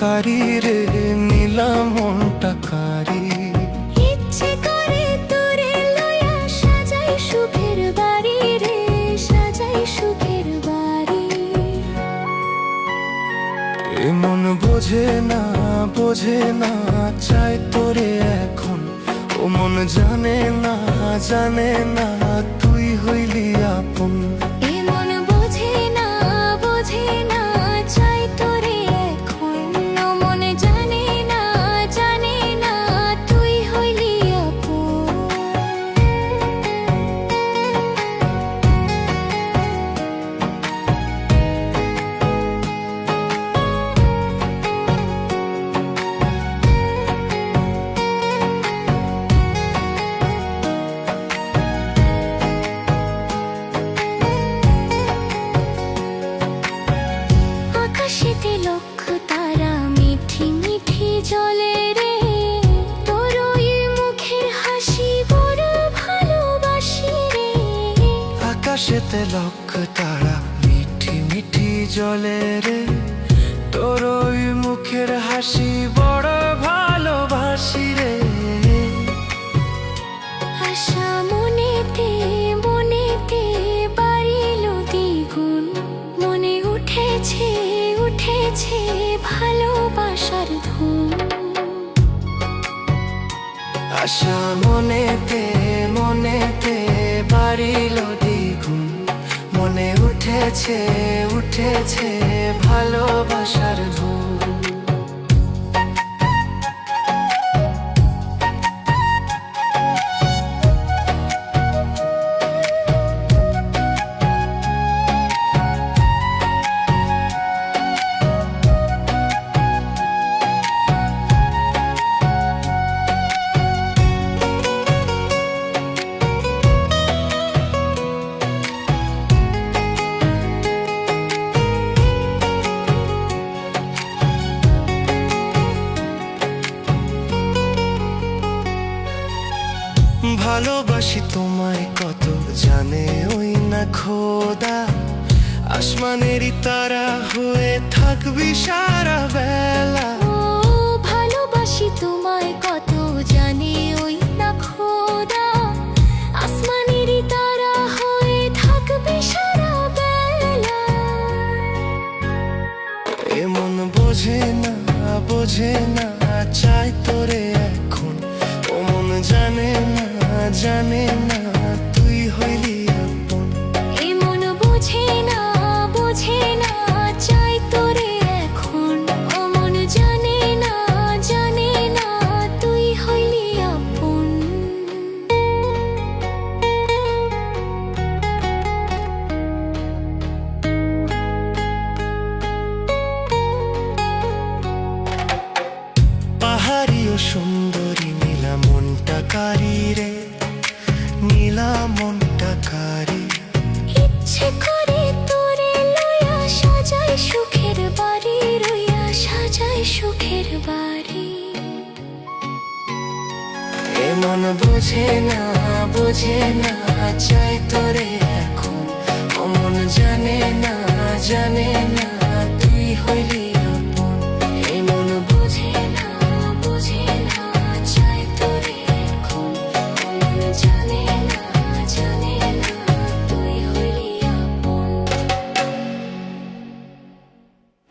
বাহিরে নিলাম মনটা কারি। ইচ্ছে করে তোরে লয়া সাজাই সুখের বাড়ি রে সাজাই সুখের বাড়ি। এ মন বোঝে না বোঝে না চাই তোরে এখন। ও মন জানে না জানে না আকাশেতে লক্ষ তারা মিঠি মিঠি জলে রে। তোর ওই মুখের হাসি বড় ভালোবাসি রে। আশা মনেতে মনেতে বাড়িল দ্বিগুণ। মনে উঠেছে উঠেছে ভালোবাসার ধুম। আশা মনেতে মনেতে বাড়িল উঠেছে উঠেছে ভালোবাসার ধূম ভালোবাসি তোমায় কত জানে ওই না খোদা। আসমানেরই তারা হয়ে থাকবি সারা বেলা। ভালোবাসি তোমায় কত জানে ওই না খোদা। আসমানেরই তারা হয়ে থাকবে সারা বেলা। এমন বোঝে না বোঝে না চাই তোরে এখন। ও মন জানে না জানে না তুই হইলি আপন। এমন বোঝে না বোঝে না চাই তোরে এখন। জানে না জানে না তুই হইলি আপন। পাহাড়ি ও সুন্দরী নীলা মনটা কারি রে মনটা কারি? ইচ্ছে করে তোরে লয়া সাজায় সুখের বাড়ি রইয়া সাজায় সুখের বাড়ি। এ মন বোঝে না বোঝে না চাই তোরে এখন। অমন জানে না জানে না